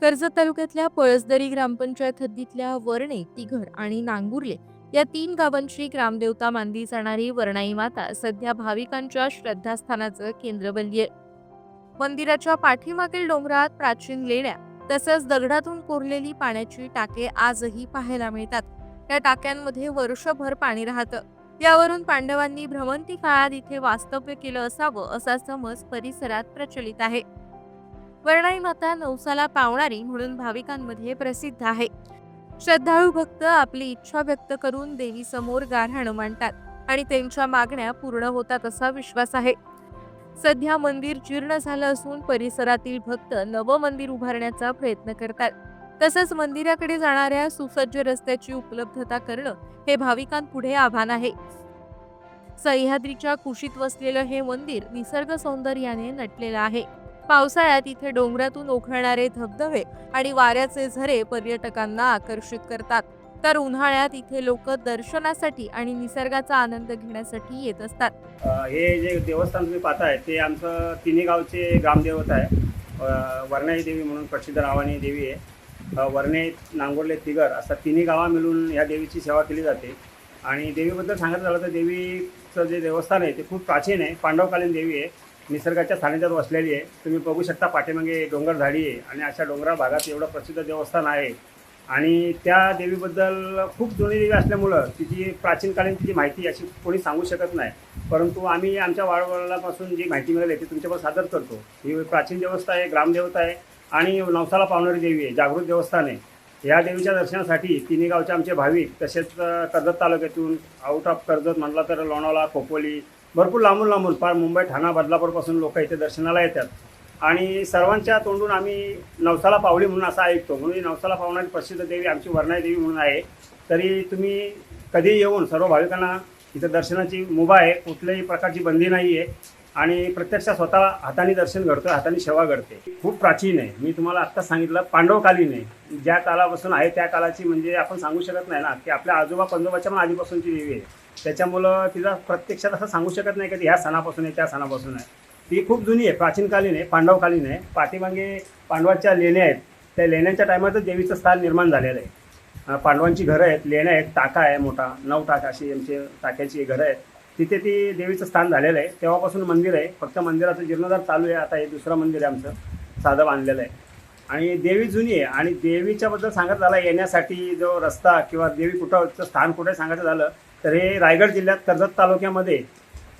कर्जत तालुक्यातल्या पळसदरी ग्रामपंचायत हद्दीतल्या वर्णे तिघर आणि नांगुर्ले या तीन गावांची ग्रामदेवता मानली जाणारी वर्णाई माता सध्या भाविकांच्या श्रद्धास्थानाचं केंद्र बनली आहे. मंदिराच्या पाठीमागील डोंगरात प्राचीन लेण्या तसंच दगडातून कोरलेली पाण्याची टाके आजही पाहायला मिळतात. या टाक्यांमध्ये वर्षभर पाणी राहतं. यावरून पांडवांनी भ्रमंती काळात इथे वास्तव्य केलं असावं असा समज परिसरात प्रचलित आहे. वर्णाई माता नवसाला पावणारी म्हणून भाविकांमध्ये प्रसिद्ध आहे. श्रद्धाळू भक्त आपली इच्छा व्यक्त करून देवीसमोर गारहाणं मांडतात आणि त्यांच्या मागण्या पूर्ण होतात असा विश्वास आहे. सध्या मंदिर जीर्ण झालं असून परिसरातील भक्त नवं मंदिर उभारण्याचा प्रयत्न करतात. तसंच मंदिराकडे जाणाऱ्या सुसज्ज रस्त्याची उपलब्धता करणं हे भाविकांपुढे आव्हान आहे. सह्याद्रीच्या कुशीत वसलेलं हे मंदिर निसर्ग सौंदर्याने नटलेलं आहे. पावसाळ्यात इथे डोंगरातून ओखळणारे धबधबे आणि वाऱ्याचे झरे पर्यटकांना आकर्षित करतात. तर उन्हाळ्यात इथे लोक दर्शनासाठी आणि निसर्गाचा आनंद घेण्यासाठी येत असतात. हे जे देवस्थान तुम्ही पाहताय ते आमचं तिन्ही गावचे ग्रामदेवत आहे. वर्णाई देवी म्हणून प्रसिद्ध नावाने देवी आहे. वर्णे नांगोर्ले तिगर असा तिन्ही गावा मिळून ह्या देवीची सेवा केली जाते. आणि देवीबद्दल सांगायचं झालं तर देवीचं जे देवस्थान आहे ते खूप प्राचीन आहे. पांडवकालीन देवी आहे. निसर्गाच्या सानिध्यात वसलेली आहे. तुम्ही बघू शकता पाठीमागे डोंगर झाडी आहे आणि अशा डोंगराळ भागात एवढं प्रसिद्ध देवस्थान आहे. आणि त्या देवीबद्दल खूप जुनी देवी असल्यामुळं तिची प्राचीनकालीन तिची माहिती अशी कोणी सांगू शकत नाही. परंतु आम्ही आमच्या वाडवडिलापासून जी माहिती मिळाली ती तुमच्यावर सादर करतो. ही प्राचीन देवस्था आहे ग्रामदेवता आहे आणि नवसाला पावणारी देवी आहे जागृत देवस्थान आहे. या देवीच्या दर्शनासाठी तिन्ही गावचे आमचे भाविक तसेच कर्जत तालुक्यातून आउट ऑफ कर्जत म्हटलं तर लोणावळा खोपोली भरपूर लांबून लांबून फार मुंबई ठाणा बदलापूरपासून लोक इथे दर्शनाला येतात. आणि सर्वांच्या तोंडून आम्ही नवसाला पावली म्हणून असं ऐकतो. म्हणून नवसाला पावणारी प्रसिद्ध देवी आमची वर्णाई देवी म्हणून आहे. तरी तुम्ही कधी येऊन सर्व भाविकांना इथं दर्शनाची मुभा आहे. कुठल्याही प्रकारची बंदी नाही आहे आणि प्रत्यक्ष स्वतः हाताने दर्शन घडतं हाताने सेवा घडते. खूप प्राचीन आहे. मी तुम्हाला आत्ता सांगितलं पांडवकालीन आहे. ज्या कालापासून आहे त्या कालाची म्हणजे आपण सांगू शकत नाही ना की आपल्या आजोबा पंजोबाच्या पण आधीपासूनची देवी आहे. त्याच्यामुळं तिला प्रत्यक्षात असं सांगू शकत नाही की ती ह्या सणापासून आहे त्या सणापासून आहे. ती खूप जुनी आहे प्राचीनकालीन आहे पांडवकालीन आहे. पाठीमागे पांडवाच्या लेण्या आहेत. त्या लेण्यांच्या टायमातच देवीचं स्थान निर्माण झालेलं आहे. पांडवांची घरं आहेत लेण्या आहेत टाका आहे मोठा नऊ टाका अशी आमचे टाक्याची घरं आहेत. तिथे ती देवीचं स्थान झालेलं आहे. तेव्हापासून मंदिर आहे. फक्त मंदिराचं जीर्णोद्धार चालू आहे. आता हे दुसरं मंदिर आहे आमचं. साधं बांधलेलं आहे. आणि देवी जुनी आहे. आणि देवीच्याबद्दल सांगत झाला येण्यासाठी जो रस्ता किंवा देवी कुठं स्थान कुठे सांगायचं झालं तर हे रायगड जिल्ह्यात कर्जत तालुक्यामध्ये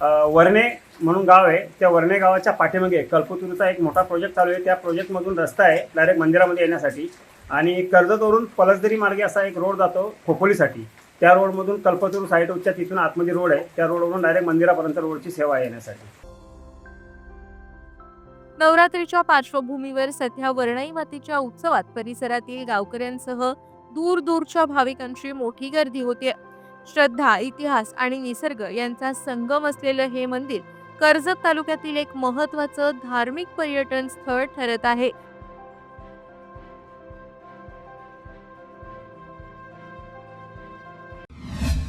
वरणे वर्णे म्हणून गाव आहे. त्या वर्णे गावाच्या पाठीमागे कल्पतरूचा एक मोठा प्रोजेक्ट चालू आहे. त्या प्रोजेक्टमधून रस्ता आहे डायरेक्ट मंदिरामध्ये येण्यासाठी. आणि कर्जतवरून पलसदरी मार्गे असा एक रोड जातो खोपोलीसाठी. त्या रोडमधून कल्पतरू साईडच्या तिथून आतमध्ये रोड आहे. त्या रोडवरून डायरेक्ट मंदिरापर्यंत रोडची सेवा येण्यासाठी. नवरात्रीच्या पार्श्वभूमीवर सध्या वर्णाई मातीच्या उत्सवात परिसरातील गावकऱ्यांसह दूर दूरच्या भाविकांची मोठी गर्दी होते. श्रद्धा इतिहास आणि निसर्ग यांचा संगम असलेलं हे मंदिर कर्जत तालुक्यातील एक महत्वाचं धार्मिक पर्यटन स्थळ ठरत आहे.